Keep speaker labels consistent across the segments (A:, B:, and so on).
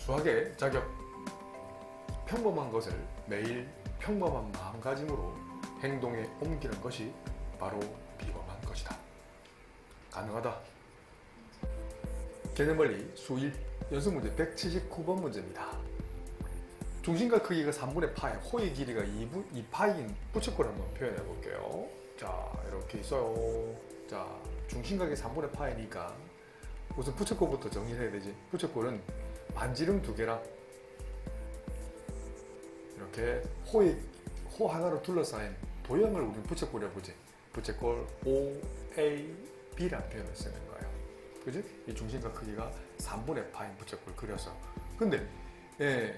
A: 수학의 자격 평범한 것을 매일 평범한 마음가짐으로 행동에 옮기는 것이 바로 비범한 것이다. 가능하다. 개념원리 수1 연습 문제 179번 문제입니다. 중심과 크기가 3분의 파이, 호의 길이가 2분, 2파이인 부채꼴을 한번 표현해 볼게요. 자, 이렇게 있어요. 자, 중심각이 3분의 파이니까 우선 부채꼴부터 정리해야 되지. 부채꼴은 반지름 두 개랑 이렇게 호의 호 하나로 둘러싸인 도형을 우리는 부채꼴이라고 보지. 부채꼴 O, A, B라는 표현을 쓰는 거예요. 그지? 이 중심과 크기가 3분의 파인 부채꼴 그려서. 근데 예,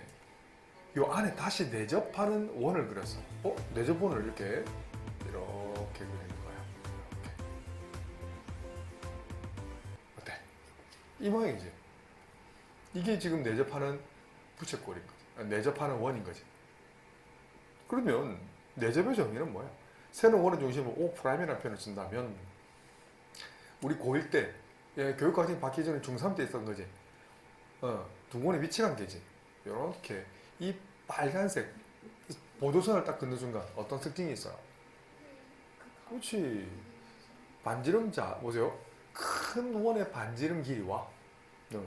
A: 요 안에 다시 내접하는 원을 그렸어. 어? 내접원을 이렇게 이렇게 그리는 거야. 이렇게. 어때? 이 모양이지. 이게 지금 내접하는 부채꼴인 거지. 아, 내접하는 원인 거지. 그러면 내접의 정의는 뭐야? 새는 원의 중심을 O 프라임이라는 표현을 쓴다면 우리 고1 때 예, 교육과정이 바뀌기 전에 중3 때 있었던 거지. 어, 둥근의 위치 관계지. 이렇게 이 빨간색 이 보조선을 딱 긋는 순간 어떤 특징이 있어요? 그렇지. 반지름 자 보세요. 큰 원의 반지름 길이와 어,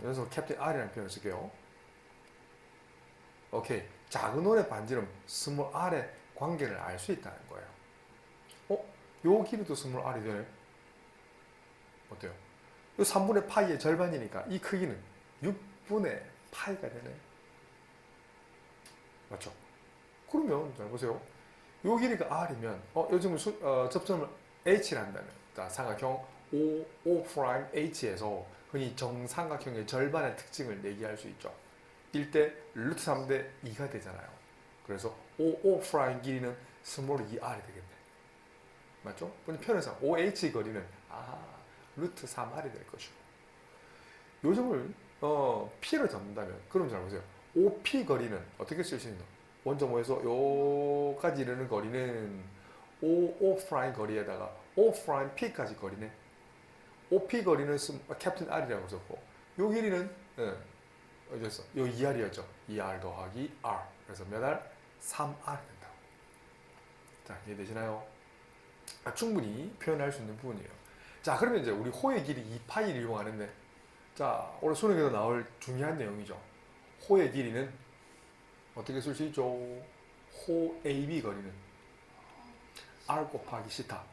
A: 여기서 캡틴 R이라는 표현을 쓸게요. 오케이. 작은 원의 반지름 스몰 R의 관계를 알 수 있다는 거예요. 어? 요 길이도 스몰 R이 되네. 어때요? 요 3분의 파이의 절반이니까 이 크기는 6분의 파이가 되네. 맞죠? 그러면 잘 보세요. 요 길이가 R이면 어 요즘 수, 어, 접점을 H를 한다면 자, 삼각형 O, O H에서 흔히 정삼각형의 절반의 특징을 얘기할 수 있죠. 1대 루트 3대 2가 되잖아요. 그래서 O, O 프라임 길이는 스몰 2R이 되겠네. 맞죠? 편에서 OH 거리는 아 루트 3R이 될 것이고 요즘을 어, P를 잡는다면 그럼 잘 보세요. OP 거리는 어떻게 쓸 수 있노? 원점호에서 요까지 이르는 거리는 O, O 프라임 거리에다가 O 프라임 P까지 거리네. OP 거리는 스- 캡틴 R이라고 썼고 요 길이는 예, 어디였어? 요 2R이었죠. 2R 더하기 R. 그래서 몇 R? 3R 된다. 자, 이해되시나요? 아, 충분히 표현할 수 있는 부분이에요. 자, 그러면 이제 우리 호의 길이 2파이를 이용하는데 자, 오늘 수능에서 나올 중요한 내용이죠. 호의 길이는 어떻게 쓸 수 있죠? 호 AB 거리는 R 곱하기 시타.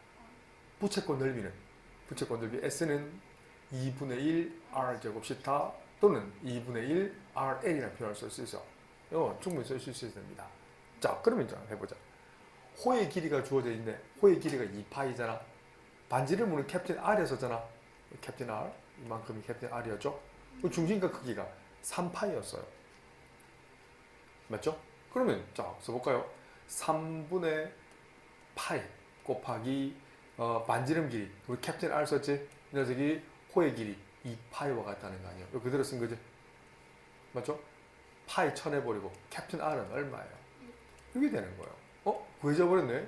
A: 부채꼴 넓이는 부채꼴 넓이 S는 2분의 1 R 제곱 시타 또는 2분의 1 RL이라는 표현을 쓸수 있어. 이거 충분히 쓸 수 있어야 됩니다. 자, 그러면 이제 해보자. 호의 길이가 주어져 있네. 호의 길이가 2파이잖아. 반지를 무는 캡틴 R이었잖아. 캡틴 R. 이만큼이 캡틴 R이었죠. 그 중심과 크기가 3파이였어요. 맞죠? 그러면 자 써볼까요? 3분의 파이 곱하기 어, 반지름 길이 우리 캡틴 R 썼지? 이 녀석이 호의 길이 2파이와 같다는 거 아니에요? 이거 그대로 쓴 거지? 맞죠? 파이 쳐내버리고 캡틴 R은 얼마예요? 6이 되는 거예요. 어? 구해져 버렸네?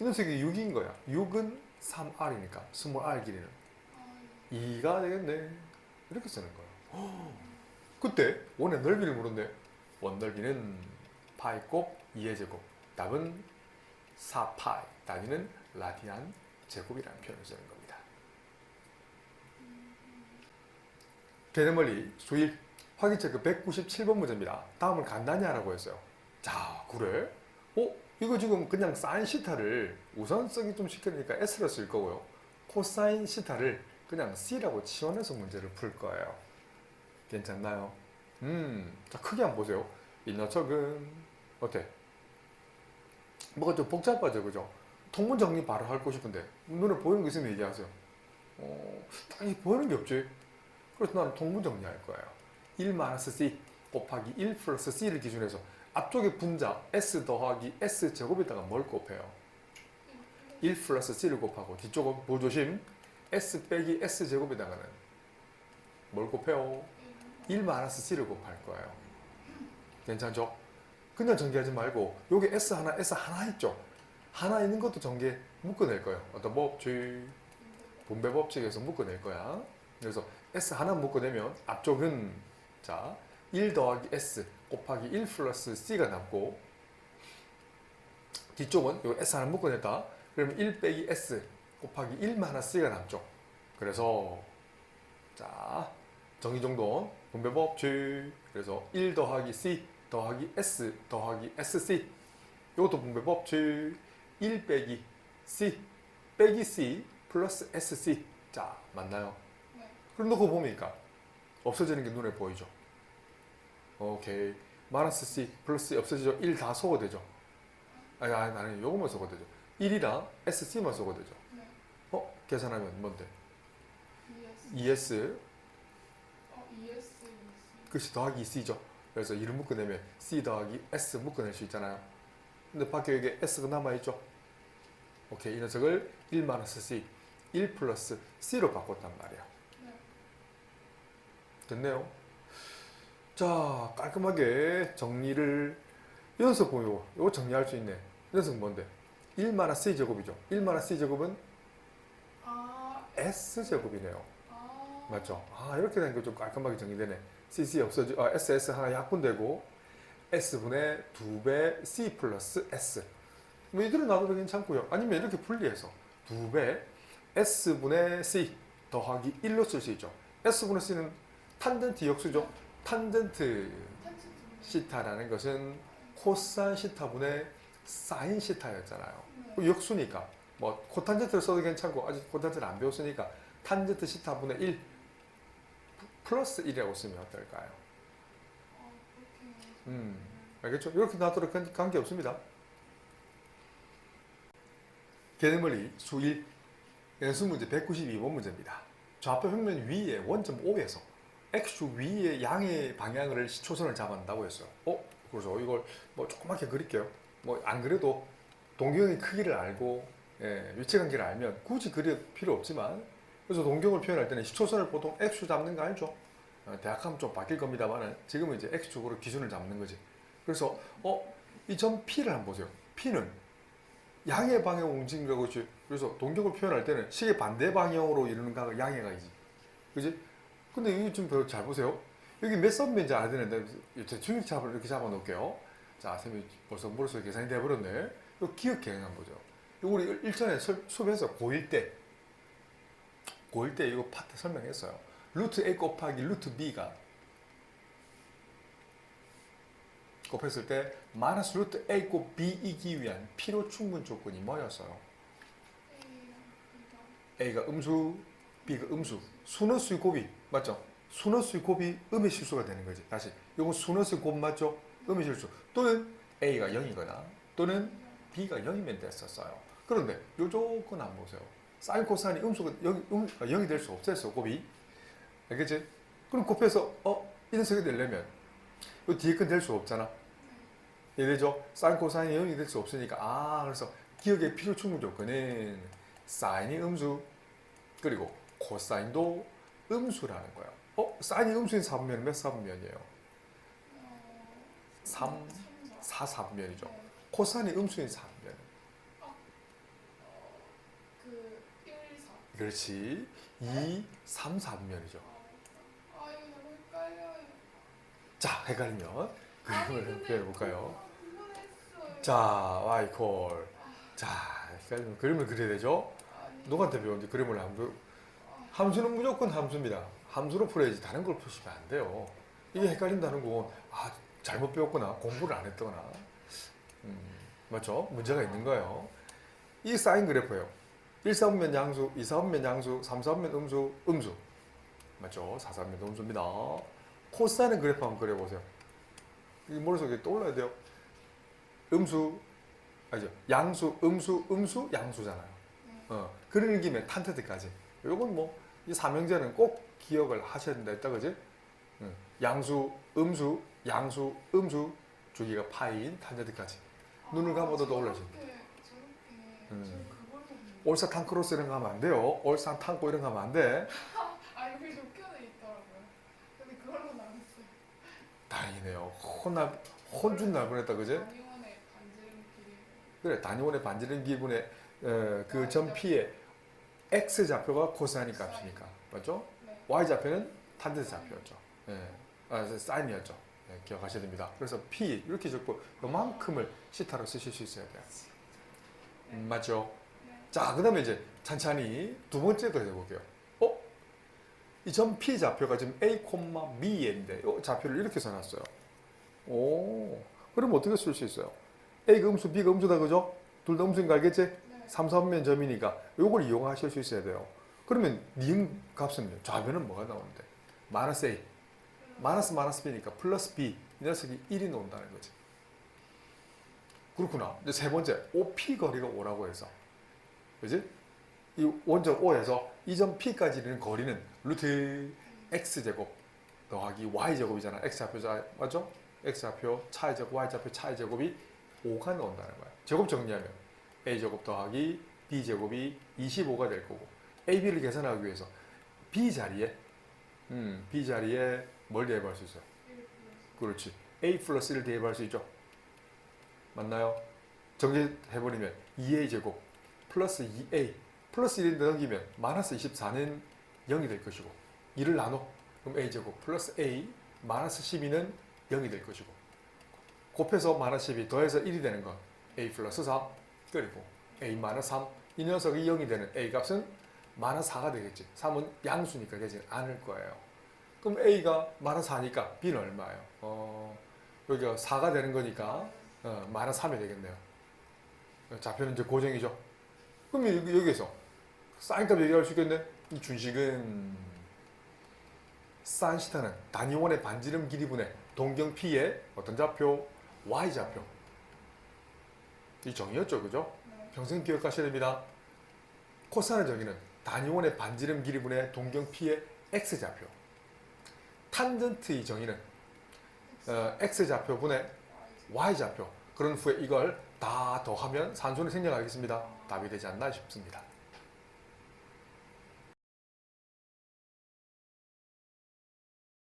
A: 이 녀석이 6인 거야. 6은 3R이니까 스몰 R 길이는 2가 되겠네. 이렇게 쓰는 거예요. 그때 원의 넓이를 물었네. 원 넓이는 파이 곱 2의 제곱. 답은 4파이. 단위는 라디안 제곱이라는 표현을 쓰는 겁니다. 개념원리 수일 확인 체크 197번 문제입니다. 다음을 간단히 하라고 했어요. 자, 그래? 어? 이거 지금 그냥 사인 시타를 우선성이 좀 시키니까 S로 쓸 거고요. 코사인 시타를 그냥 C라고 치환해서 문제를 풀 거예요. 괜찮나요? 음, 자 크게 한번 보세요. 인어척은 어때? 뭐가 좀 복잡하죠, 그죠? 통문 정리 바로 하고 싶은데 눈에 보이는 거 있으면 얘기하세요. 어, 당연히 보이는 게 없지. 그래서 나는 통문 정리할 거예요. 1 마이너스 C 곱하기 1 플러스 C를 기준해서 앞쪽에 분자 S 더하기 S 제곱에다가 뭘 곱해요? 1 플러스 C를 곱하고 뒤쪽은 보조심 S 빼기 S 제곱에다가는 뭘 곱해요? 1 마이너스 C를 곱할 거예요. 괜찮죠? 그냥 전개하지 말고 여기 S 하나, S 하나 있죠? 하나 있는 것도 전개 묶어낼 거예요. 어떤 법칙? 분배 법칙에서 묶어낼 거야. 그래서 S 하나 묶어내면 앞쪽은 자 1 더하기 s 곱하기 1 플러스 c가 남고 뒤쪽은 요 s 하나 묶어냈다. 그러면 1 빼기 s 곱하기 1 마이너스 c가 남죠. 그래서 자 정의정돈 분배 법칙 그래서 1 더하기 c 더하기 s 더하기 sc 이것도 분배 법칙 1 빼기 c 빼기 c 플러스 sc 자 맞나요?
B: 네.
A: 그럼 놓고 보니까 없어지는 게 눈에 보이죠. 오케이 마이너스 c 플러스 c 없어지죠. 1 다 소거되죠. 아니, 아니 나는 요것만 소거되죠. 1이랑 sc만 소거되죠.
B: 네.
A: 어 계산하면 뭔데?
B: ES.
A: 2s
B: 어, ES. ES.
A: 그것이 더하기 c죠. 그래서 1을 묶어내면 c 더하기 s 묶어낼 수 있잖아요. 근데 밖에 여기 s가 남아있죠. 오케이 이 녀석을 1 마이너스 c 1 플러스 c로 바꿨단 말이야.
B: 네.
A: 됐네요. 자 깔끔하게 정리를 이 녀석 보요. 이거 정리할 수 있네. 이 녀석 뭔데? 1 마이너스 c 제곱이죠. 1 마이너스 c 제곱은
B: 아.
A: s 제곱이네요.
B: 아.
A: 맞죠? 아 이렇게 되니까 좀 깔끔하게 정리되네. CC 없어지, 아, SS 하나 약분되고 S분의 2배 C 플러스 S. 뭐 이대로 놔둬도 괜찮고요. 아니면 이렇게 분리해서 2배 S분의 C 더하기 1로 쓸 수 있죠. S분의 C는 탄젠트 역수죠. 탄젠트 시타라는 것은 코사인 시타분의 사인 시타였잖아요.
B: 네.
A: 그 역수니까 뭐 코탄젠트를 써도 괜찮고 아직 코탄젠트 안 배웠으니까 탄젠트 시타분의 1 플러스 1이라고 쓰면 어떨까요? 음, 알겠죠? 이렇게 놔둬도 관- 관계 없습니다. 개념원리 수1 연수 문제 192번 문제입니다. 좌표 평면 위에 원점 O에서 X축 위에 양의 방향을 시초선을 잡아낸다고 했어요. 어? 그래서 이걸 뭐 조그맣게 그릴게요. 뭐 안 그래도 동경의 크기를 알고 예, 위치 관계를 알면 굳이 그릴 필요 없지만 그래서 동경을 표현할 때는 시초선을 보통 X축 잡는 거 알죠? 어, 대학 하면 좀 바뀔 겁니다만은 지금은 이제 X축으로 기준을 잡는 거지. 그래서 어? 이 점 P를 한번 보세요. P는 양의 방향 움직인 거지. 그래서 동경을 표현할 때는 시계 반대 방향으로 이루는 각을 양해가이지. 그지? 근데 이거 좀잘 보세요. 여기 몇 선면인지 알아야 되는데 대충 잡을 이렇게 잡아 놓을게요. 자, 쌤이 벌써 머릿속에 계산이 돼버렸네. 이거 기억해 한번 보죠. 이거 우리 일전에 설- 수업에서 고1 때 고1 때 이거 파트 설명했어요. 루트 A 곱하기 루트 B가 곱했을 때 마이너스 루트 A 곱 B이기 위한 필요 충분 조건이 뭐였어요? A가 음수, B가 음수. 순원수의 곱이 맞죠? 순원수의 곱이 음의 실수가 되는 거지. 다시 이건 순원수의 곱 맞죠? 음의 실수. 또는 A가 0이거나 또는 B가 0이면 됐었어요. 그런데 요 조건 안 보세요. 사인 코사인이 음수가 0, 음, 0이 될 수 없었어 곱이. 알겠지? 그럼 곱해서 어? 이 녀석이 되려면 요 뒤에 건 될 수 없잖아. 이해되죠? 사인 코사인이 0이 될 수 없으니까 아 그래서 기억의 필요 충분 조건은 사인이 음수 그리고 코사인도 음수라는 거야. 어? 사인이 음수인 4분면은 몇 4분면이에요?
B: 어,
A: 3,
B: 삼,
A: 4 4분면이죠.
B: 네.
A: 코사인이 음수인 4분면.
B: 그 1, 4.
A: 그렇지. 2, 3, 4분면이죠.
B: 아, 이거 너무 헷갈려요.
A: 자, 헷갈리면 그림을 그려볼까요?
B: 했어요.
A: 자, y 콜. 자, 헷갈리면 그림을 그려야 되죠? 누구한테 배웠는지 그림을 안 배우. 함수는 무조건 함수입니다. 함수로 풀어야지 다른 걸 푸시면 안 돼요. 이게 헷갈린다는 건 아, 잘못 배웠거나 공부를 안 했거나 음, 맞죠? 문제가 있는 거예요. 이 사인 그래프예요. 1, 4분면 양수, 2, 4분면 양수, 3, 4분면 음수, 음수. 맞죠? 4, 4분면 음수입니다. 코사인 그래프 한번 그려보세요. 이 머릿속에 떠올라야 돼요. 음수, 아니죠. 양수, 음수, 음수, 양수잖아요.
B: 네.
A: 어, 그러는 김에 탄테드까지. 요건 뭐, 이 삼형제는 꼭 기억을 하셔야 된다 했다, 그지? 응. 양수, 음수, 양수, 음수, 주기가 파인 탄테드까지. 눈을 감아도 떠올라지.
B: 저렇게, 저렇게.
A: 음. 올산 탕크로스 이런 거 하면 안 돼요. 올산 탕고 이런 거 하면 안 돼.
B: 아, 여기 녹여져 있더라고요. 근데 그걸로 나왔어요.
A: 다행이네요. 혼날, 혼준 날 뻔했다,
B: 길이.
A: 그래, 단위원의 반지름 기분에, 어, 그 점피의 x 좌표가 코사인 값이니까. 맞죠?
B: 네.
A: y 좌표는 탄테드 좌표였죠. 예. 아, 사인이었죠. 네, 기억하셔야 됩니다. 그래서 P 이렇게 적고 요만큼을 시타로 쓰실 수 있어야 돼요. 음, 맞죠?
B: 네.
A: 자, 그 다음에 이제 찬찬히 두 번째 거 해볼게요. 어? 이 점 P 좌표가 지금 A, B인데 이 좌표를 이렇게 써놨어요. 오, 그럼 어떻게 쓸 수 있어요? A가 음수, B가 음수다, 그죠? 둘 다 음수인 거 알겠지?
B: 네.
A: 3, 3면 점이니까 요걸 이용하실 수 있어야 돼요. 그러면 니은 값은 좌변은 뭐가 나오는데? 마이너스 A. 마이너스 마이너스 B니까 플러스 B. 이 녀석이 1이 나온다는 거지. 그렇구나. 이제 세 번째, OP 거리가 오라고 해서. 그지? 이 원점 O에서 이점 P까지 이르는 거리는 루트 X제곱 더하기 Y제곱이잖아. X좌표, 자- 맞죠? X좌표, 차의 제곱, Y좌표, 차의 제곱이 5가 나온다는 거야. 제곱 정리하면 A제곱 더하기 B제곱이 25가 될 거고 AB를 계산하기 위해서 B 자리에 음, B 자리에 뭘 대입할 수 있어요? 그렇지. A 플러스 1을 대입할 수 있죠. 맞나요? 정리해버리면 2A 제곱 플러스 2A 플러스 1을 넘기면 마이너스 24는 0이 될 것이고 2를 나눠 그럼 A 제곱 플러스 A 마이너스 12는 0이 될 것이고 곱해서 마이너스 12 더해서 1이 되는 건 A 플러스 4 그리고 A 마이너스 3 이 녀석이 0이 되는 A 값은 마이너스 4가 되겠지 3은 양수니까 되지 않을 거예요 그럼 A가 마이너스 4니까 B는 얼마예요? 어, 여기가 4가 되는 거니까 어, 마이너스 3이 되겠네요. 좌표는 이제 고정이죠. 그럼 여기, 여기에서 사인값 얘기할 수 있겠네? 이 준식은 사인시타는 단위원의 반지름 길이분의 동경 P의 어떤 좌표? Y좌표. 이 정의였죠, 그죠?
B: 네.
A: 평생 기억하셔야 됩니다. 코사인의 정의는 단위원의 반지름 길이분의 동경 P의 X좌표. 탄전트의 정의는 어, X좌표분의 Y좌표. 그런 후에 이걸 다 더하면 산소는 생겨나겠습니다. 답이 되지 않나 싶습니다.